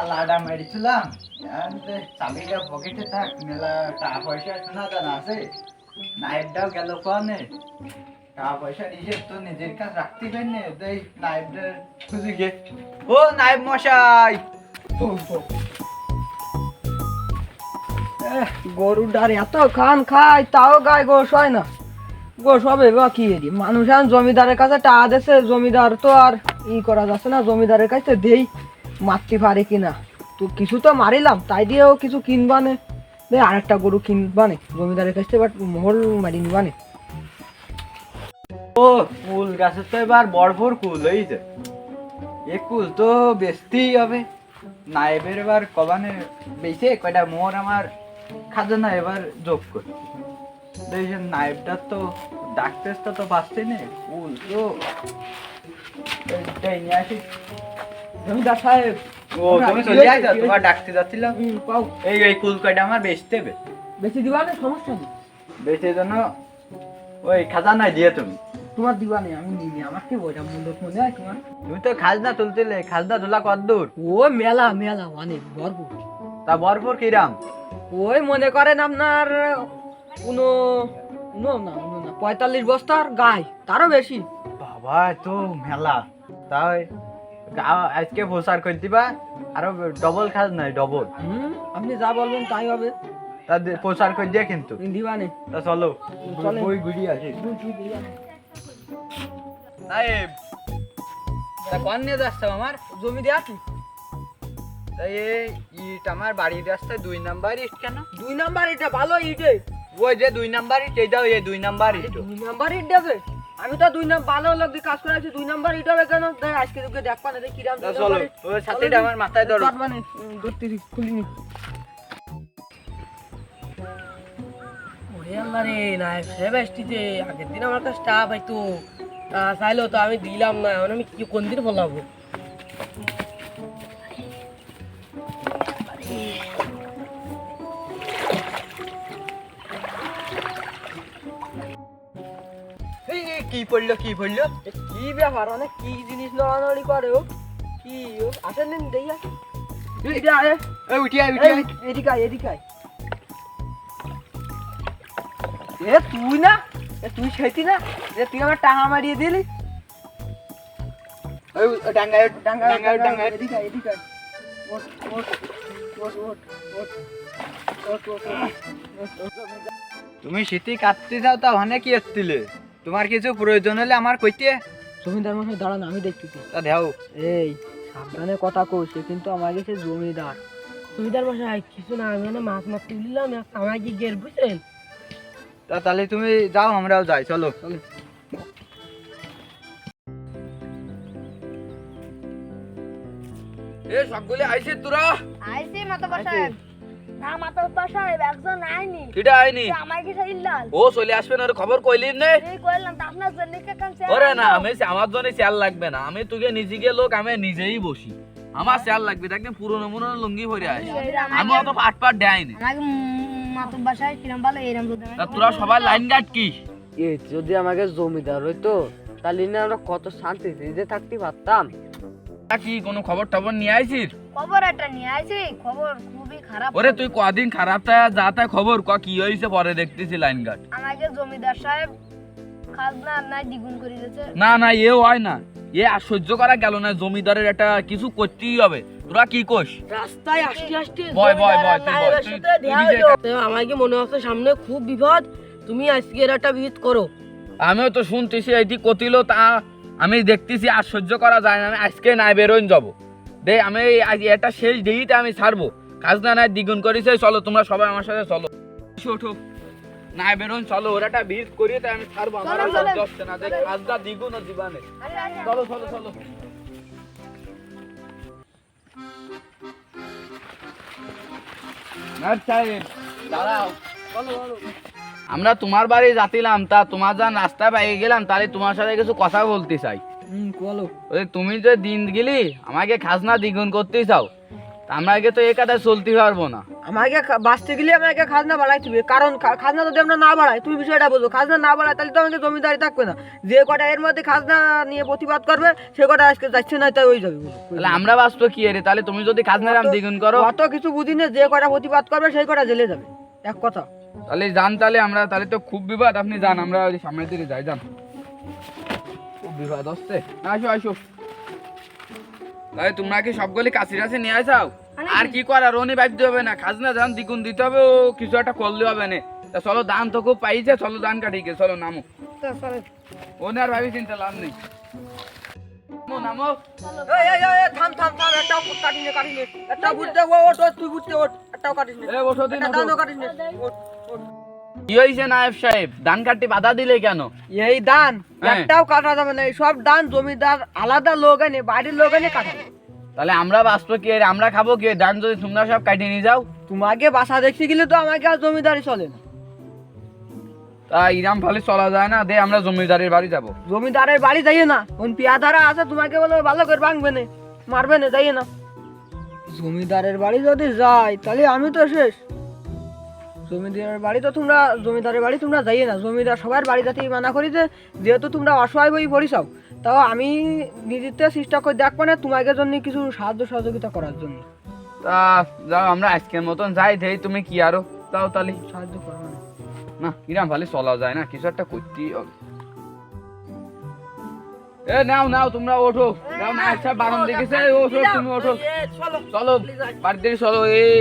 তালাটা মেরেছিলাম চাবিটা পকেটে থাক, মেলা টাকা পয়সা শোনা আছে। গেল কনে টাকা পয়সা তো নিজের রাখতে তাই খুঁজে গে। ও মশাই। ডার এত খান খায় তাও গায়ে গোস হয় না। গোস হবে বা কি এরি মানুষ জমিদারের কাছে টাকা দেছে জমিদার তো আর ই করা যাচ্ছে না জমিদারের কাছে দেই। মারতে পারে কিনা তো কিছু তো মারিলাম, তাই দিয়েও কিছু কিনবানে। আর একটা গরু কিনবানে, জমিদারের কাছে বাট মোহর মারি নিবানে। ও কুল গাছের তো এবার বরফর কুল হয়েছে এ কুল তো বেচতেই হবে। নাইবের এবার কবানে বেচে, কয়টা মোর আমার খাজনা এবার যোগ করি। দেখছেন নাইবটা তো ডাক্তারটা তো বাঁচতে নেই কুল তো এইটাই নিয়ে আসি। জমিদার সাহেব ও তুমি চলে যাই তোমার ডাকতে যাচ্ছিলাম পাও। এই এই কুল কয়টা আমার বেচতে হবে বেশি দিবানে সমস্যা নেই। বেচে জন্য ওই খাজানায় দিয়ে তুমি। তোমার দিবানে আমি নিবি আমার কি বইটা মূল্য মনে হয় তোমার। তুমি তো খাজনা তুলছিলে খাজনা তোলা কত ও মেলা মেলা অনেক ভরপুর। তা বরফর কিরাম? ওই মনে করেন আপনার উনো না না পঁয়তাল্লিশ বস্তার গায়ে তারও বেশি। বাবা তো মেলা। তাই আজকে প্রচার করে দিবা আর ডবল খাজ নাই ডবল আপনি যা বলবেন তাই হবে। তা প্রচার করে দিয়ে কিন্তু। দিবানে তা চলো। বই ঘুরি আসি সাহেব। তা কোন নিয়ে যাচ্ছে আমার? জমি দিয়ে আছি তাই এই ইট আমার বাড়ির রাস্তায় দুই নাম্বার ইট কেন? দুই নাম্বার এটা ভালো ইটে। ওই যে দুই নাম্বার ইট এই দুই নাম্বার ইট। দুই নাম্বার ইট দেবে আমি তো দুই নাম্বার ভালো লোক দিয়ে কাজ করে আছি দুই নাম্বার ইট হবে কেন? আজকে তোকে দেখবা না কিরাম চলো। ওই সাথেটা আমার মাথায় ধরো। মানে ধরতে খুলিনি। ওরে আল্লাহ রে না সে বেষ্টিতে আগের দিন আমার কাছে স্টাফ হয়তো তা চাইলো তো আমি দিলাম না এখন আমি কি কোন দিন বলাবো পড়ল কি পড়ল কি ব্যাপার অনেক কি জিনিস নড়ানড়ি করে ও কি ও আসেন দিন দেখি আসেন সেটি কাটতে চাও তা অনেক কি এসছিলে তোমার কিছু প্রয়োজন হলে আমার কইতে। জমিদার মশাই দাঁড়ান আমি দেখতেছি। তা দেও। এই সাবধানে কথা কইছে কিন্তু আমার কাছে জমিদার। সুবিধার বসায় কিছু না আমি মানে মাছ মারতে দিলাম আমার কি গের বুঝছেন? তা তাহলে তুমি যাও আমরাও যাই চলো। এ সবগুলি আইছে তোরা? আইসি মাতাব্বর সাহেব না মাতাব্বর সাহেব একজন আইনি। কিটা আইনি? আমার কাছে ইল্লাল ও চলে আসবে না খবর কইলিন নে। এই কইলাম তা আপনার জন্য কে কাম ওরে না আমি আমার জন্য চেয়ার লাগবে না। আমি তোকে নিজেকে লোক আমি নিজেই বসি। আমার চেয়ার লাগবে পুরনো মুরনো লুঙ্গি পরে আসি আমি অত পাট পাট দেয়নি কিরম ভালো এরম তোরা সবাই লাইন গার্ড কি? যদি আমাকে জমিদার হইতো তাহলে না আমরা কত শান্তিতে যে থাকতে পারতাম। তা কি কোনো খবর টবর নিয়ে আইছিস? খবর একটা নিয়ে আইছি খবর খুবই খারাপ ওরে তুই কদিন খারাপ তাই যা খবর ক কি হয়েছে পরে দেখতেছি লাইন গার্ড আমাকে জমিদার সাহেব খাজনা নাই দ্বিগুণ করে দিয়েছে। না না এ হয় না। এ আর সহ্য করা গেল না জমিদারের একটা কিছু করতেই হবে। তোরা কি কোষ রাস্তায় আসতে আসতে বয়, বয়, বয়, তুই জমিদার আর বয়, নায়েবের তুই- তুই দেখা নিজে হলো। তো আমার কি মনে হচ্ছে সামনে খুব বিপদ। তুমি আজকে এর একটা বিহিত করো। আমিও তো শুনতেছি এটি কতিল তা আমি দেখতেছি আর সহ্য করা যায় না আমি আজকে নাই বেরোন যাব। দে আমি আজ এটা শেষ দিইতে আমি ছাড়বো। খাজনা নাই দ্বিগুণ করেছে চলো তোমরা সবাই আমার সাথে চলো। ওঠো। নাই বেরোন চলো ওরা একটা ভিড় করিয়ে তাই আমি ছাড়বো আমার আর। হচ্ছে না দেখ খাজনা দ্বিগুণ ও চলো চলো চলো। আমরা তোমার বাড়ি যাতিলাম তা তোমার যখন রাস্তায় পেয়ে গেলাম তাহলে তোমার সাথে কিছু কথা বলতে চাই। তুমি যে দিন গেলি আমাকে খাজনা দ্বিগুণ করতেই চাও আগে তো এ কাদায় চলতে পারব না। আমাকে বাঁচতে গেলে আমাকে খাজনা বাড়াই হবে। কারণ খাজনা যদি আমরা না বাড়াই তুমি বিষয়টা বলছো খাজনা না বাড়াই তাহলে তো আমাকে জমিদারি থাকবে না। যে কটা এর মধ্যে খাজনা নিয়ে প্রতিবাদ করবে সে কটা আজকে যাচ্ছে না তাই ওই যাবে তাহলে আমরা বাঁচবো কি এর? তাহলে তুমি যদি খাজনার দাম দ্বিগুণ করো। অত কিছু বুঝি না যে কটা প্রতিবাদ করবে সেই কটা জেলে যাবে। এক কথা। তাহলে যান তাহলে আমরা তাহলে তো খুব বিবাদ আপনি যান আমরা সামনের দিকে যাই যান। বিবাদ হচ্ছে আসো আসো। তাহলে তোমরা কি সবগুলি কাছে কাছে নিয়ে আসাও? আর কি করার রনি বাধ্য হবে না খাজনা দান দ্বিগুণ দিতে হবে ও কিছু একটা করলে হবে না। তা চলো দান তো খুব পাইছে চলো দান কাটিকে চলো নামো। ও না আর ভাবি চিন্তা লাভ নেই। নামো নামো। এই, এই, এই, থাম থাম থাম একটাও কাটিস নে কাটিস নে। একটাও বুঝতে ও ওট ওট, তুই বুঝতে ওট একটাও কাটিস নে। এ ওঠো দিন একটা ওঠো। দানও কাটিস নে। ওট, ওট। কি হয়েছে নায়েব সাহেব? দান কাটতে বাধা দিলে কেন? এই দান হ্যাঁ। একটাও কাটা যাবে না সব দান জমিদার আলাদা লোক এনে বাড়ির লোক এনে কাটাবে তাহলে আমরা বাঁচবো কি? আমরা খাব কি? দান যদি তোমরা সব কাটিয়ে নিয়ে যাও। তোমাকে বাসা দেখতে গেলে তো আমাকে আর জমিদারি চলে না। তা ইরাম ফলে চলা যায় না দে আমরা জমিদারের বাড়ি যাব। জমিদারের বাড়ি যাইয়ে না পিয়াদারা আছে তোমাকে বলে ভালো করে ভাঙবে না মারবে না যাইয়ে না। জমিদারের বাড়ি যদি যাই তাহলে আমি তো শেষ। জমিদারের বাড়ি তো তোমরা জমিদারের বাড়ি তোমরা যাইয়ে না জমিদার সবার বাড়ি যাতে মানা করি যে যেহেতু তোমরা অসহায় বই পড়িছাও তাও আমি নিজের চেষ্টা করে দেখব না তোমাকে জন্য কিছু সাহায্য সহযোগিতা করার জন্য। তা যাও আমরা আজকের মতন যাই দেই তুমি কি আরও যাও তাহলে সাহায্য করব না। ইরাম ফলে চলা যায় না কিছু একটা করতেই হবে। এ নাও নাও তোমরা ওঠো। নাও না আচ্ছা বারণ দেখেছে ওঠো তুমি ওঠো। চলো। বাড়িতে চলো এই।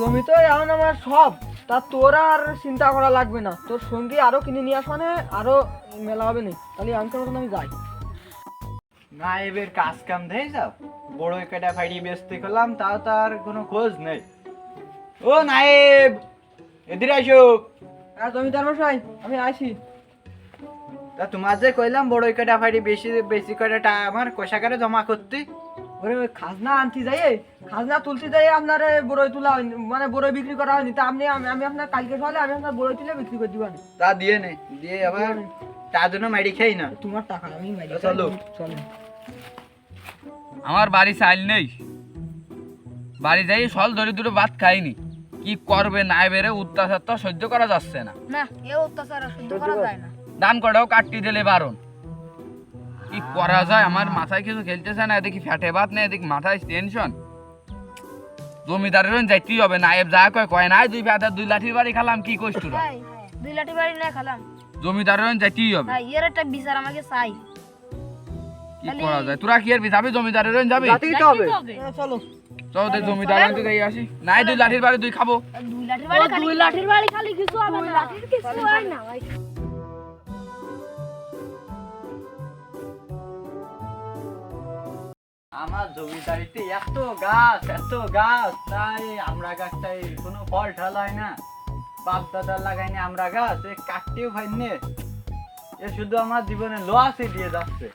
জমি তো এখন আমার সব। তা তোর আর চিন্তা করা লাগবে না। তোর সঙ্গে আরও কিনে নিয়ে আসবানে আরও মেলা হবে না। তাহলে আমি মতন আমি যাই। নায়েবের কাজ কাম দেয় যাও। বড় কেটা ফাইডি বেচতে করলাম তাও তার কোনো খোঁজ নেই। ও নায়েব! এদিকে আসো। আর জমিদার মশাই আমি আসি তা তোমার যে কইলাম বড় কেটা ফাইডি বেশি বেশি করে টাকা আমার কোষাগারে জমা করতে। ওরে ওই খাজনা আনতে যাই খাজনা তুলতে যাই আপনার বড়ই তোলা হয়নি মানে বড়ই বিক্রি করা হয়নি। তা আপনি আমি আমি আপনার কালকে সকালে আমি আপনার বড়ই তুলে বিক্রি করে দিবানি তা দিয়ে নে দিয়ে আবার তার জন্য মাইডি খাই না। তোমার টাকা আমি মাইরি চলো। চলো। আমার বাড়ি চাইল নেই। বাড়ি যাই সল ধরে দুটো ভাত খাইনি। কি করবে না বেড়ে অত্যাচার তো সহ্য করা যাচ্ছে না। না এ অত্যাচার সহ্য করা যায় না। দান করেও কাটতে দিলে বারণ। কি করা যায়? আমার মাথায় কিছু খেলতেছে না এদিকে ফ্যাটে ভাত নেই এদিকে মাথায় টেনশন জমিদারের যাইতেই হবে নায়েব যা কয় কয় নাই দুই ফ্যাটা দুই লাঠির বাড়ি খালাম কি হাই, দুই লাঠি বাড়ি না খালাম। জমিদারের যাইতেই হবে। এর একটা বিচার আমাকে চাই। কি করা যায়? তোরা কি আর যাবি জমিদারের যাবি? যাতেই তো হবে। এ, চলো। চল তুই জমিদারের যাই আসি। নাই দুই লাঠির বাড়ি দুই খাব। দুই লাঠির বাড়ি দুই লাঠির বাড়ি খালি কিছু হবে না। লাঠির কিছু হয় না ভাই। আমার জমিদারিতে এত গাছ এত গাছ তাই আমরা গাছটাই কোনো ফল ঢাল হয় না। বাপ দাদা লাগাইনি আমরা গাছ এ কাটতেও হয়নি এ শুধু আমার জীবনে লোয়াসে দিয়ে যাচ্ছে।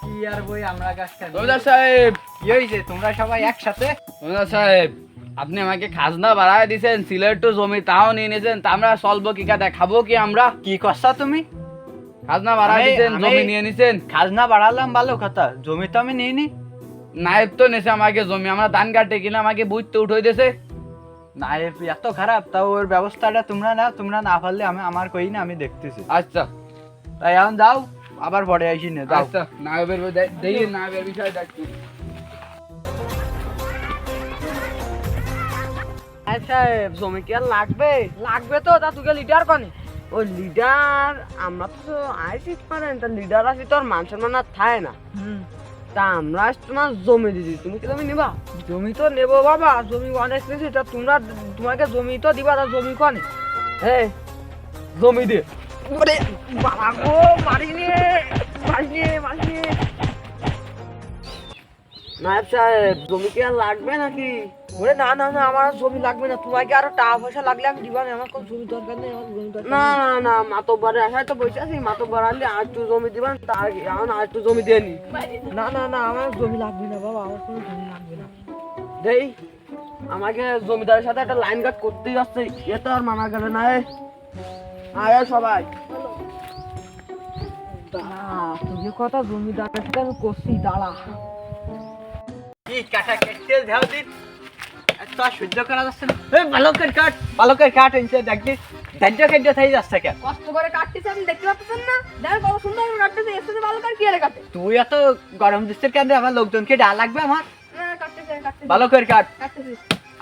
কি আর বই আমরা গাছটা জমিদার সাহেব! কি হয়েছে? তোমরা সবাই একসাথে? জমিদার সাহেব আপনি আমাকে খাজনা বাড়ায় দিয়েছেন সিলেট টু জমি তাও নিয়ে নিয়েছেন তা আমরা চলবো কি কাটা খাব কি আমরা? কি করছা তুমি? খাজনা বাড়ায় আমি- জমি নিয়ে নিছেন? খাজনা বাড়ালাম ভালো কথা। জমি তো আমি নিইনি নায়েব তো নেছে আমাকে জমি আমরা ধান কাটে কিনা আমাকে বুঝতে উঠে দিয়েছে না এত খারাপ তাও ওর ব্যবস্থাটা তোমরা না তোমরা না পারলে আমি আমার কই না আমি দেখতেছি। আচ্ছা। তাই এখন যাও আবার পরে আসি না যাও। আচ্ছা নায়েবের দেই নায়েবের বিষয় দেখছি আচ্ছা জমি কি আর লাগবে? লাগবে তো তা তোকে লিডার কনে। ও লিডার আমরা তো আইসি পারেন তা লিডার আসি তো আর মান সম্মান আর থাকে না। তা আমরা তোমার জমি দিদি তুমি কি জমি নিবা? জমি তো নেব বাবা জমি অনেক তা তোমরা তোমাকে জমি তো দিবা তা জমি কনে? হ্যাঁ জমি দে। বাবা গো মারিনি মারিনি মারিনি নায়ব সাহেব জমি কি আর লাগবে নাকি? ওরে না না না আমার জমি লাগবে না। তোমাকে আরও টাকা পয়সা লাগলে আমি দিবা না? আমার কোনো জমি দরকার নেই আমার জমি দরকার না না না মাতব্বারে আসায় তো বসে আছি মাতব্বার আনলে আর একটু জমি দিবেন তার এখন আর একটু জমি দিয়ে নি। না না না আমার জমি লাগবে না বাবা আমার কোনো জমি লাগবে না। দেই আমাকে জমিদারের সাথে একটা লাইন কাট করতেই যাচ্ছে এ তো আর মানা গেলে না আয় সবাই। তুই কথা জমিদারের সাথে আমি করছি দাঁড়া। কি কাটা কেটে ধাও দিন এত আর সহ্য করা যাচ্ছে না। এই বালকের কাট বালকের কাট এনছে দেখ দিন ধার্য থাই যাচ্ছে কেন? কষ্ট করে কাটতেছে আপনি দেখতে পাচ্ছেন না? দেখেন কত সুন্দর কাটতেছে এর সাথে ভালো কি আরে কাটে? তুই এত গরম দিচ্ছিস কেন আমার লোকজনকে ডা লাগবে আমার? বালকের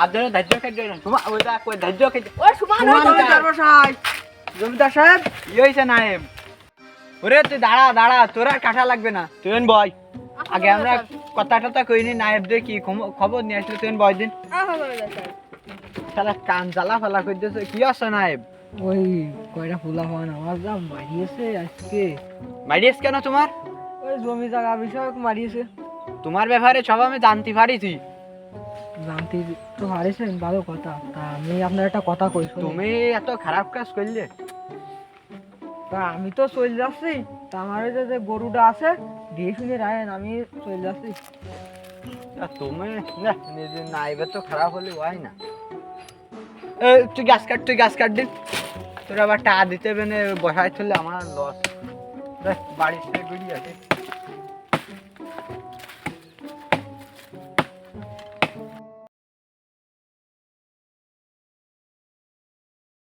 আর ধরে ধার্য না তোমার ধার্য সুমান। জমিদার সাহেব ই ওরে তুই দাঁড়া দাঁড়া তোর আর কাটা লাগবে না। তুই বয়। আগে আমরা কথা টথা কইনি নায়েবদের কি খবর নিয়ে আসলে তুই এন বয় দিন। শালা কান জ্বালা ফালা করে দিয়েছে কি আছে নায়েব? ওই কয়টা ফুলা হওয়া আমার যা মারিয়েছে আজকে। মারিয়েছ কেন তোমার? ওই জমি জায়গা বিষয়ক মারিয়েছে। তোমার ব্যাপারে সব আমি জানতে পারিছি। জানতে তো হারিয়েছেন ভালো কথা। তা আমি আপনার একটা কথা কই তুমি এত খারাপ কাজ করলে। তা আমি তো চলে যাচ্ছি তা আমার যে গরুটা আছে দিয়ে শুনে রায়ন আমি চলে যাচ্ছি তুমি না নিজে নাইবে তো খারাপ হলে হয় না। তুই গাছ কাট তুই গাছ কাট দিন তোর আবার টা দিতে হবে না বসাই চললে আমার লস বাড়ির থেকে বেরিয়ে আছে